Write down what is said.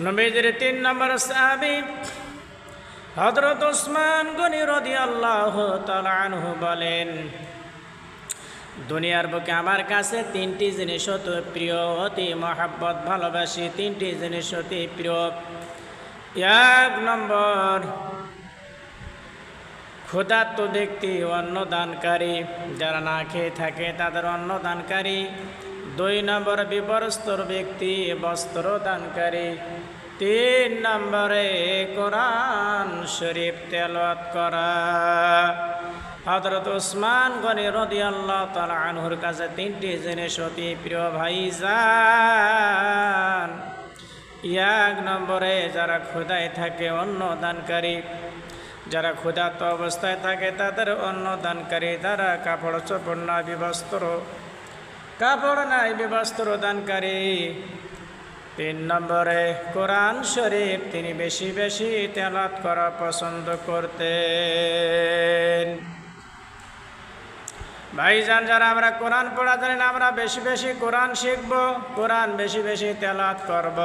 নবীদের তিন নম্বর সাহাবি হজরত ওসমান গনি রদি আল্লাহ তালানহু বলেন, দুনিয়ার বুকে আমার কাছে তিনটি জিনিস অতি প্রিয়, অতি মহাব্বত, ভালোবাসি। তিনটি জিনিস অতি প্রিয়। এক নম্বর ক্ষুধার্ত ব্যক্তি অন্নদানকারী। যারা না খেয়ে থাকে তাদের অন্নদানকারী। দুই নম্বর বিপরস্তর ব্যক্তি, বস্ত্র দানকারী। তিন নম্বরে কোরআন শরীফ তেলত করা। হজরত উসমান গনি রদি আল্লাহ তালা আনহুর কাছে তিনটি জিনিস অতি প্রিয় ভাইজান। এক নম্বরে যারা ক্ষুদায় থাকে, অন্ন দানকারী। যারা ক্ষুধার্ত অবস্থায় থাকে, তাদের অন্ন দানকারী তারা কাপড় চোপড় না বিবস্ত্র। কাপড় নাই, বিবস্ত্র দানকারী। তিন নম্বরে, কোরআন শরীফ তিনি বেশি বেশি তেলাত করা পছন্দ করতেন। ভাইজান, যারা আমরা কোরআন পড়া জানেন, আমরা বেশি বেশি কোরআন শিখব, কোরআন বেশি বেশি তেলাত করব।